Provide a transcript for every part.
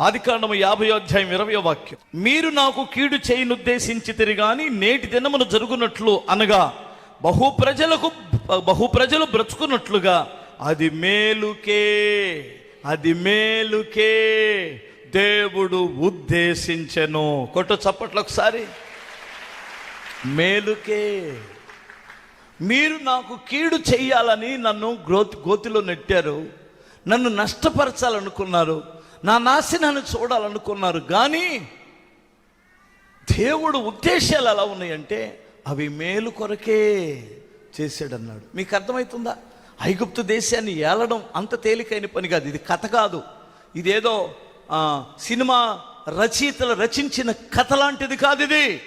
ఆదికాండము యాభై అధ్యాయం ఇరవై వాక్యం. మీరు నాకు కీడు చేయనుద్దేశించి తిరిగాని నేటి దినమును జరుగునట్లు అనగా బహు ప్రజలకు బహు ప్రజలు బ్రతుకున్నట్లుగా అది మేలుకే అది మేలుకే దేవుడు ఉద్దేశించెను. కొట్టు చప్పట్లు ఒకసారి. మేలుకే. మీరు నాకు కీడు చెయ్యాలని నన్ను గ్రోత్ గోతిలో నెట్టారు. నన్ను నష్టపరచాలనుకున్నారు. నా నాశనాన్ని చూడాలనుకున్నారు. కానీ దేవుడు ఉద్దేశాలు ఎలా ఉన్నాయంటే అవి మేలు కొరకే చేశాడన్నాడు. మీకు అర్థమవుతుందా? ఐగుప్తు దేశాన్ని ఏలడం అంత తేలికైన పని కాదు. ఇది కథ కాదు. ఇదేదో సినిమా రచయితలు రచించిన కథ లాంటిది కాదు ఇది.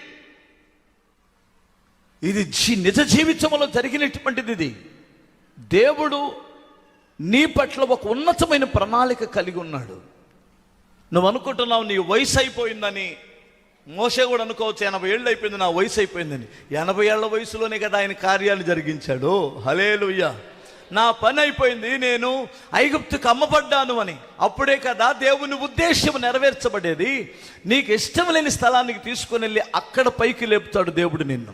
ఇది జీ నిజ జీవితంలో జరిగినటువంటిది ఇది. దేవుడు నీ పట్ల ఒక ఉన్నతమైన ప్రణాళిక కలిగి ఉన్నాడు. నువ్వు అనుకుంటున్నావు నీ వయసు అయిపోయిందని. మోసే కూడా అనుకోవచ్చు ఎనభై ఏళ్ళు అయిపోయింది నా వయసు అయిపోయిందని. ఎనభై ఏళ్ళ వయసులోనే కదా ఆయన కార్యాలు జరిగించాడు. హలేలుయ్య నా పని అయిపోయింది నేను ఐగుప్తుకు అమ్మబడ్డాను అని. అప్పుడే కదా దేవుని ఉద్దేశం నెరవేర్చబడేది. నీకు ఇష్టం లేని స్థలానికి తీసుకుని వెళ్ళి అక్కడ పైకి లేపుతాడు దేవుడు నిన్ను.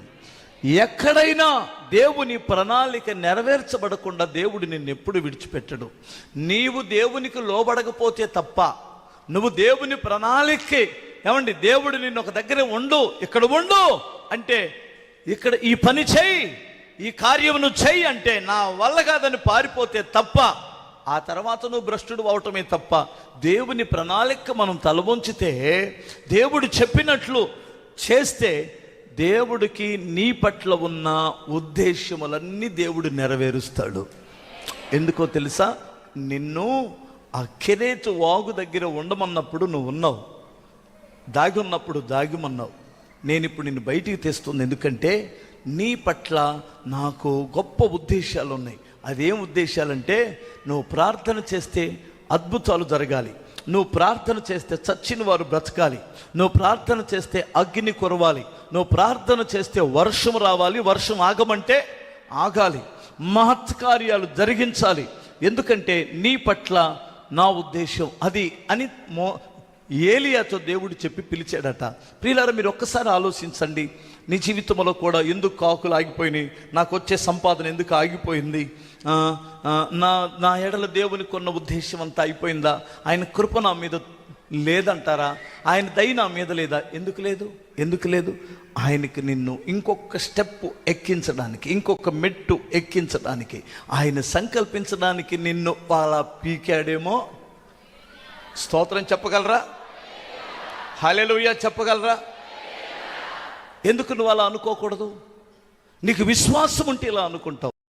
ఎక్కడైనా దేవుని ప్రణాళిక నెరవేర్చబడకుండా దేవుడు నిన్ను ఎప్పుడు విడిచిపెట్టడు. నీవు దేవునికి లోబడకపోతే తప్ప నువ్వు దేవుని ప్రణాళికే. ఏమండి? దేవుడు నిన్ను ఒక దగ్గర ఉండు ఇక్కడ ఉండు అంటే ఇక్కడ ఈ పని చేయి ఈ కార్యమును చెయ్యి అంటే నా వల్ల కాదని పారిపోతే తప్ప ఆ తర్వాత నువ్వు భ్రష్టుడు అవటమే తప్ప దేవుని ప్రణాళిక మనం తలవంచితే దేవుడు చెప్పినట్లు చేస్తే దేవుడికి నీ పట్ల ఉన్న ఉద్దేశములన్నీ దేవుడు నెరవేరుస్తాడు. ఎందుకో తెలుసా? నిన్ను ఆ కెరేతు వాగు దగ్గర ఉండమన్నప్పుడు నువ్వు ఉన్నావు దాగి ఉన్నప్పుడు దాగిమన్నావు. నేను ఇప్పుడు నిన్ను బయటికి తెస్తుంది. ఎందుకంటే నీ పట్ల నాకు గొప్ప ఉద్దేశాలు ఉన్నాయి అదేం ఉద్దేశాలంటే నువ్వు ప్రార్థన చేస్తే అద్భుతాలు జరగాలి. నువ్వు ప్రార్థన చేస్తే చచ్చిన వారు బ్రతకాలి. నువ్వు ప్రార్థన చేస్తే అగ్ని కురవాలి. నువ్వు ప్రార్థన చేస్తే వర్షం రావాలి. వర్షం ఆగమంటే ఆగాలి. మహత్కార్యాలు జరిగించాలి. ఎందుకంటే నీ పట్ల నా ఉద్దేశం అది అని మో ఏలియాతో దేవుడు చెప్పి పిలిచాడట. ప్రియులారా మీరు ఒక్కసారి ఆలోచించండి. నీ జీవితంలో కూడా ఎందుకు కాకులు ఆగిపోయినాయి? నాకు వచ్చే సంపాదన ఎందుకు ఆగిపోయింది? నా నా ఎడల దేవునికి ఉన్న ఉద్దేశం అంతా అయిపోయిందా? ఆయన కృప నా మీద లేదంటారా? ఆయన దయ నా మీద లేదా? ఎందుకు లేదు? ఎందుకు లేదు? ఆయనకి నిన్ను ఇంకొక స్టెప్ ఎక్కించడానికి ఇంకొక మెట్టు ఎక్కించడానికి ఆయన సంకల్పించడానికి నిన్ను వాళ్ళ పీకాడేమో? స్తోత్రం చెప్పగలరా? హలెలుయ్య చెప్పగలరా? ఎందుకు నువ్వు అలా అనుకోకూడదు? నీకు విశ్వాసం ఉంటే ఇలా అనుకుంటావు.